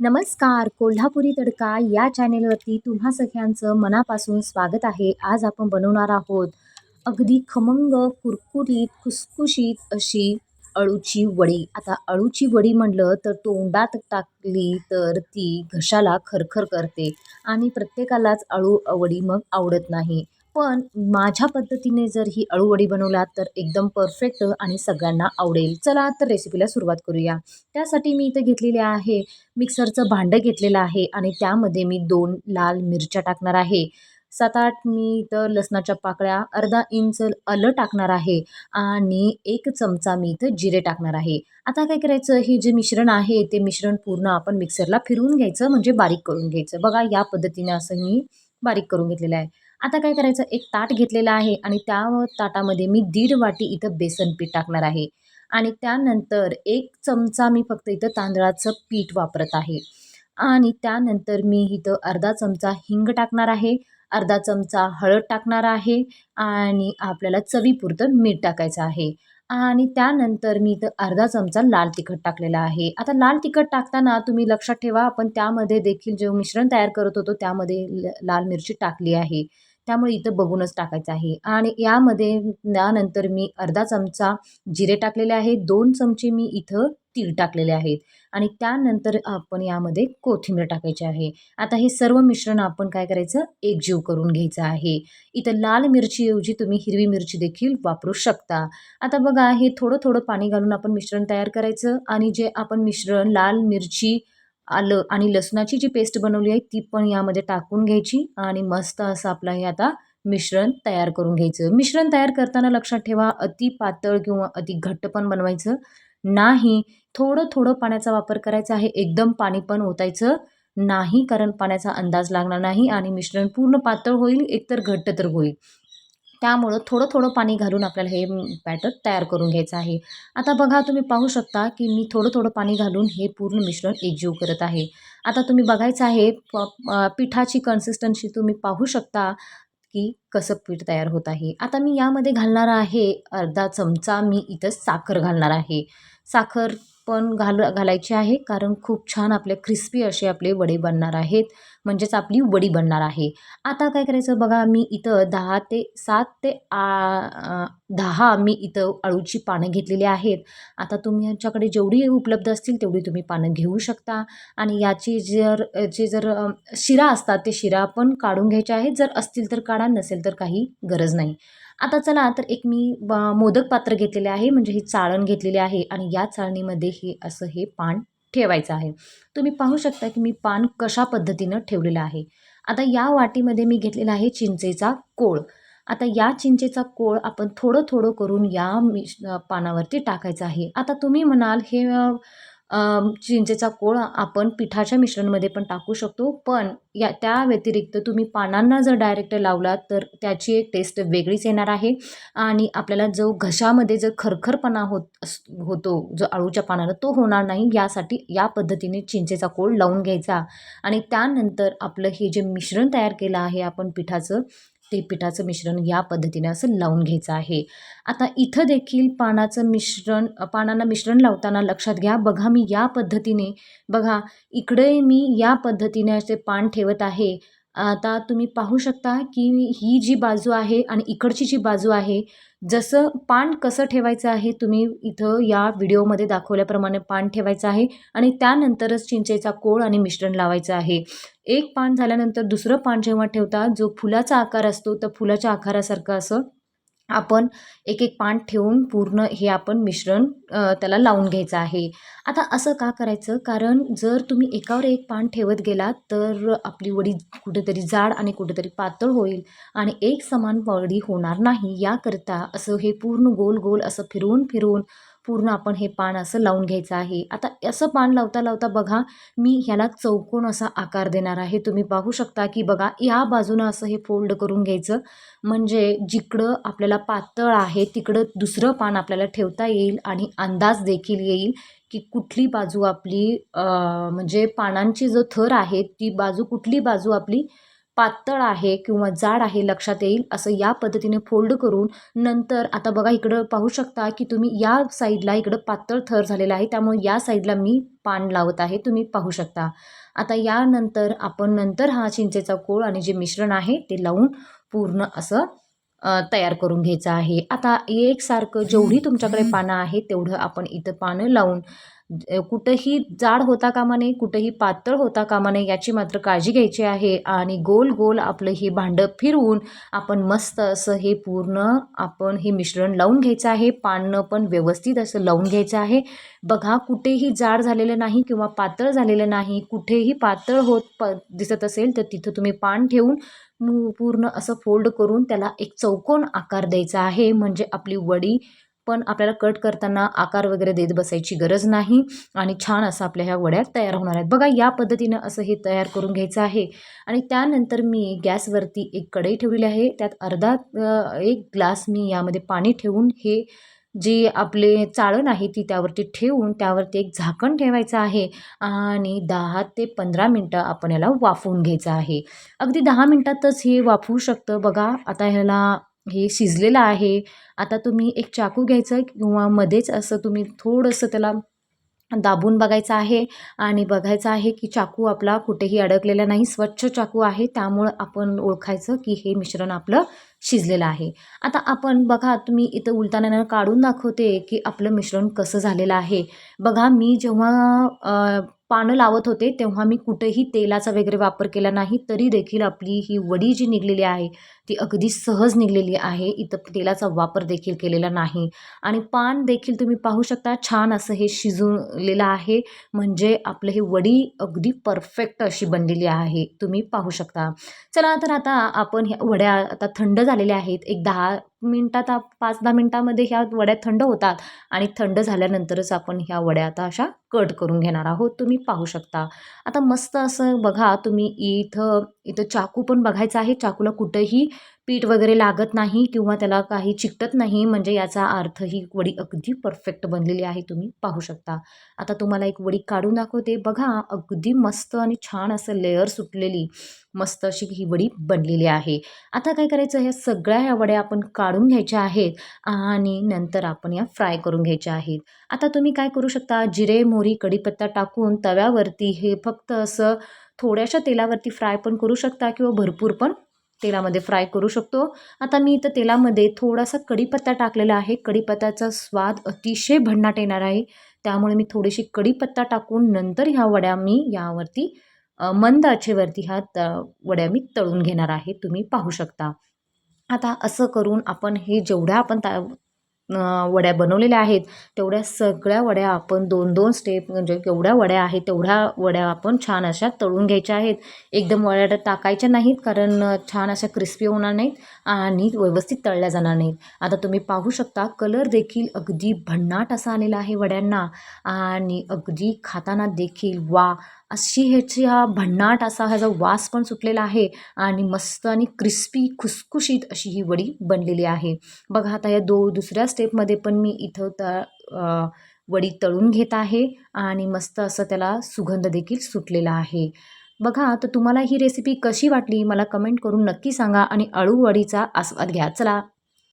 नमस्कार कोल्हापुरी तडका या चॅनेलवरती तुम्हा सगळ्यांचं मनापासून स्वागत आहे. आज आपण बनवणार आहोत अगदी खमंग कुरकुरीत खुसखुशीत अशी अळूची वडी. आता अळूची वडी म्हणलं तर तोंडात टाकली तर ती घशाला खरखर करते आणि प्रत्येकालाच अळू वडी मग आवडत नाही. पण माझ्या पद्धतीने जर ही अळूवडी बनवलात तर एकदम परफेक्ट आणि सगळ्यांना आवडेल. चला तर रेसिपीला सुरुवात करूया. त्यासाठी मी इथं घेतलेले आहे मिक्सरचं भांडं घेतलेलं आहे आणि त्यामध्ये मी दोन लाल मिरच्या टाकणार आहे. सात आठ मी इथं लसणाच्या पाकळ्या अर्धा इंच आलं टाकणार आहे आणि एक चमचा मी इथं जिरे टाकणार आहे. आता काय करायचं? हे जे मिश्रण आहे ते मिश्रण पूर्ण आपण मिक्सरला फिरवून घ्यायचं म्हणजे बारीक करून घ्यायचं. बघा या पद्धतीने असं मी बारीक करून घेतलेलं आहे. आता काय करायचं? एक ताट घेतलेलं आहे आणि त्या ताटामध्ये मी दीड वाटी इथं बेसन पीठ टाकणार आहे. आणि त्यानंतर एक चमचा मी फक्त इथं तांदळाचं पीठ वापरत आहे. आणि त्यानंतर मी इथं अर्धा चमचा हिंग टाकणार आहे अर्धा चमचा हळद टाकणार आहे आणि आपल्याला चवीपुरतं मीठ टाकायचं आहे. आणि त्यानंतर मी इथं अर्धा चमचा लाल तिखट टाकलेला आहे. आता लाल तिखट टाकताना तुम्ही लक्षात ठेवा आपण त्यामध्ये देखील जे मिश्रण तयार करत होतो त्यामध्ये ल लाल मिरची टाकली आहे. त्यामुळे इथं बघूनच टाकायचं आहे. आणि यामध्ये त्यानंतर मी अर्धा चमचा जिरे टाकलेले आहे दोन चमचे मी इथं तीळ टाकलेले आहेत. आणि त्यानंतर आपण यामध्ये कोथिंबीर टाकायची आहे. आता हे सर्व मिश्रण आपण काय करायचं? एकजीव करून घ्यायचं आहे. इथं लाल मिरचीऐवजी तुम्ही हिरवी मिरची देखील वापरू शकता. आता बघा हे थोडं थोडं पाणी घालून आपण मिश्रण तयार करायचं. आणि जे आपण मिश्रण लाल मिरची आलं आणि लसणाची जी पेस्ट बनवली आहे ती पण यामध्ये टाकून घ्यायची आणि मस्त असं आपलं हे आता मिश्रण तयार करून घ्यायचं. मिश्रण तयार करताना लक्षात ठेवा अति पातळ किंवा अति घट्ट पण बनवायचं नाही. थोडं थोडं पाण्याचा वापर करायचा आहे एकदम पाणी पण ओतायचं नाही कारण पाण्याचा अंदाज लागणार नाही आणि मिश्रण पूर्ण पातळ होईल एकतर घट्ट तर होईल. त्यामुळं थोडं थोडं पाणी घालून आपल्याला हे बॅटर तयार करून घ्यायचं आहे. आता बघा तुम्ही पाहू शकता की मी थोडं थोडं पाणी घालून हे पूर्ण मिश्रण एकजीव करत आहे. आता तुम्ही बघायचं आहे पिठाची कन्सिस्टन्सी तुम्ही पाहू शकता की कसं पीठ तयार होत आहे. आता मी यामध्ये घालणार आहे अर्धा चमचा मी इथं साखर घालणार आहे. साखर पण घाल घालायची आहे कारण खूप छान आपले क्रिस्पी असे आपले वडे बनणार आहेत. म्हणजेच आपली वडी बनणार आहे. आता काय करायचं बघा मी इथं दहा ते सात ते आ दहा मी इथं अळूची पानं घेतलेली आहेत. आता तुम्ही यांच्याकडे जेवढी उपलब्ध असतील तेवढी तुम्ही पानं घेऊ शकता. आणि याची जर जे जर शिरा असतात ते शिरा पण काढून घ्यायचे आहेत. जर असतील तर काढा नसेल तर काही गरज नाही. आता चला तर एक मी ब मोदक पात्र घेतलेले आहे. म्हणजे ही चाळण घेतलेली आहे आणि या चाळणीमध्ये हे असं हे पान ठेवायचं आहे. तुम्ही पाहू शकता की मी पान कशा पद्धतीनं ठेवलेलं आहे. आता या वाटीमध्ये मी घेतलेला आहे चिंचेचा कोळ. आता या चिंचेचा कोळ आपण थोडं थोडं करून या मिश पानावरती टाकायचं आहे. आता तुम्ही म्हणाल हे चिंचेचा कोळ आपण पिठाच्या मिश्रणमध्ये पण टाकू शकतो. पण या त्या व्यतिरिक्त तुम्ही पानांना जर डायरेक्ट लावलात तर त्याची एक टेस्ट वेगळीच येणार आहे. आणि आपल्याला जो घशामध्ये जर खरखरपणा होत होतो जो आळूच्या पानाला तो होणार नाही. यासाठी या पद्धतीने चिंचेचा कोळ लावून घ्यायचा. आणि त्यानंतर आपलं हे जे मिश्रण तयार केलं आहे आपण पिठाचं ते पिठाचं मिश्रण या पद्धतीने असं लावून घ्यायचं आहे. आता इथं देखील पानाचं मिश्रण पानांना मिश्रण लावताना लक्षात घ्या. बघा मी या पद्धतीने बघा इकडे मी या पद्धतीने असे पान ठेवत आहे. आता तुम्ही पाहू शकता की ही जी बाजू आहे आणि इकडची जी बाजू आहे जसं पान कसं ठेवायचं आहे तुम्ही इथं या व्हिडिओमध्ये दाखवल्याप्रमाणे पान ठेवायचं आहे आणि त्यानंतरच चिंचेचा कोळ आणि मिश्रण लावायचं आहे. एक पान झाल्यानंतर दुसरं पान जेव्हा ठेवता जो फुलाचा आकार असतो तर फुलाच्या आकारासारखं असं आपण एक एक पान ठेवून पूर्ण हे आपण मिश्रण त्याला लावून घ्यायचं आहे. आता असं का करायचं? कारण जर तुम्ही एकावर एक पान ठेवत गेलात तर आपली वडी कुठेतरी जाड आणि कुठेतरी पातळ होईल आणि एक समान वडी होणार नाही. याकरता असं हे पूर्ण गोल गोल असं फिरवून फिरवून पूर्ण आपण हे पान असं लावून घ्यायचं आहे. आता असं पान लावता लावता बघा मी ह्याला चौकोन असा आकार देणार आहे. तुम्ही पाहू शकता की बघा या बाजूनं असं हे फोल्ड करून घ्यायचं. म्हणजे जिकडं आपल्याला पातळ आहे तिकडं दुसरं पान आपल्याला ठेवता येईल आणि अंदाज देखील येईल की कुठली बाजू आपली म्हणजे पानांची जो थर आहे ती बाजू कुठली बाजू आपली पातळ आहे किंवा जाड आहे लक्षात येईल असं या पद्धतीने फोल्ड करून नंतर आता बघा इकडं पाहू शकता की तुम्ही या साईडला इकडं पातळ थर झालेला आहे त्यामुळे या साईडला मी पान लावत आहे तुम्ही पाहू शकता. आता यानंतर आपण नंतर हा चिंचेचा कोळ आणि जे मिश्रण आहे ते लावून पूर्ण असं तयार करून घ्यायचं आहे. आता एकसारखं जेवढी तुमच्याकडे पानं आहेत तेवढं आपण इथं पानं लावून कुठंही जाड होता कामा नये कुठंही पातळ होता कामा नये याची मात्र काळजी घ्यायची आहे. आणि गोल गोल आपलं हे भांडं फिरवून आपण मस्त असं हे पूर्ण आपण हे मिश्रण लावून घ्यायचं आहे. पानं पण व्यवस्थित असं लावून घ्यायचं आहे. बघा कुठेही जाड झालेलं नाही किंवा पातळ झालेलं नाही कुठेही पातळ होत प दिसत असेल तर तिथं तुम्ही पान ठेवून पूर्ण असं फोल्ड करून त्याला एक चौकोन आकार द्यायचा आहे. म्हणजे आपली वडी पण आपल्याला कट करताना आकार वगैरे देत बसायची गरज नाही आणि छान असं आपल्या ह्या वड्या तयार होणार आहेत. बघा या पद्धतीनं असं हे तयार करून घ्यायचं आहे. आणि त्यानंतर मी गॅसवरती एक कढई ठेवलेली आहे. त्यात अर्धा एक ग्लास मी यामध्ये पाणी ठेवून हे जी आपले चाळण आहे ती त्यावरती ठेवून त्यावरती एक झाकण ठेवायचं आहे आणि दहा ते पंधरा मिनटं आपण याला वाफवून घ्यायचं आहे. अगदी दहा मिनटातच हे वाफवू शकतं. बघा आता ह्याला हे शिजलेलं आहे. आता तुम्ही एक चाकू घ्यायचं किंवा मध्येच असं तुम्ही थोडंसं त्याला दाबून बघायचं आहे आणि बघायचं आहे की चाकू आपला कुठेही अडकलेला नाही. स्वच्छ चाकू आहे. त्यामुळं आपण ओळखायचं की हे मिश्रण आपलं शिजलेलं आहे. आता आपण बघा तुम्ही इथं उलताना काढून दाखवते की आपलं मिश्रण कसं झालेलं आहे. बघा मी जेव्हा पानं लावत होते तेव्हा मी कुठेही तेलाचा वगैरे वापर केला नाही तरी देखील आपली ही वडी जी निघलेली आहे ती अगदी सहज निघलेली आहे. इथं तेलाचा वापर देखील केलेला नाही. आणि पान देखील तुम्ही पाहू शकता छान असं हे शिजवलेलं आहे. म्हणजे आपलं हे वडी अगदी परफेक्ट अशी बनलेली आहे. तुम्ही पाहू शकता. चला तर आता आपण ह्या वड्या आता थंड झालेल्या आहेत. एक दहा मिनटात आप- पाच दहा मिनटामध्ये ह्या वड्या थंड होतात. आणि थंड झाल्यानंतरच आपण ह्या वड्या आता अशा कट करून घेणार आहोत. तुम्ही पाहू शकता. आता मस्त असं बघा तुम्ही इथं इथं चाकू पण बघायचा आहे. चाकूला कुठंही पीठ वगैरे लागत नाही किंवा त्याला काही चिकटत नाही. म्हणजे याचा अर्थ ही वडी अगदी परफेक्ट बनलेली आहे. तुम्ही पाहू शकता. आता तुम्हाला एक वडी काढून दाखवते. बघा अगदी मस्त आणि छान असं लेअर सुटलेली मस्त अशी ही वडी बनलेली आहे. आता काय करायचं? ह्या सगळ्या ह्या वड्या आपण काढून घ्यायच्या आहेत आणि नंतर आपण या फ्राय करून घ्यायच्या आहेत. आता तुम्ही काय करू शकता? जिरे मोहरी कढीपत्ता टाकून तव्यावरती हे फक्त असं थोड्याशा तेलावरती फ्राय पण करू शकता किंवा भरपूर पण तेलामध्ये फ्राय करू शकतो. आता मी इथं तेलामध्ये थोडासा कढीपत्ता टाकलेला आहे. कढीपत्त्याचा स्वाद अतिशय भन्नाट येणार आहे. त्यामुळे मी थोडीशी कढीपत्ता टाकून नंतर ह्या वड्या मी यावरती मंद आचेवरती ह्या त वड्या मी तळून घेणार आहे. तुम्ही पाहू शकता. आता असं करून आपण हे जेवढ्या आपण ता वड्या बनवलेल्या आहेत तेवढ्या सगळ्या वड्या आपण दोन दोन स्टेप म्हणजे केवढ्या वड्या आहेत तेवढ्या वड्या आपण छान अशा तळून घ्यायच्या आहेत. एकदम वड्या टाकायच्या नाहीत कारण छान अशा क्रिस्पी होणार नाहीत आणि व्यवस्थित तळल्या जाणार नाहीत. आता तुम्ही पाहू शकता कलर देखील अगदी भन्नाट असा आलेला आहे वड्यांना आणि अगदी खाताना देखील वा! अशी ह्याची हा भन्नाट असा ह्याचा वास पण सुटलेला आहे आणि मस्त आणि क्रिस्पी खुसखुशीत अशी ही वडी बनलेली आहे. बघा आता या दो दुसऱ्या स्टेपमध्ये पण मी इथं त्या वडी तळून घेत आहे आणि मस्त असं त्याला सुगंध देखील सुटलेला आहे. बघा तर तुम्हाला ही रेसिपी कशी वाटली? मला कमेंट करून नक्की सांगा आणि अळू वडीचा आस्वाद घ्या. चला.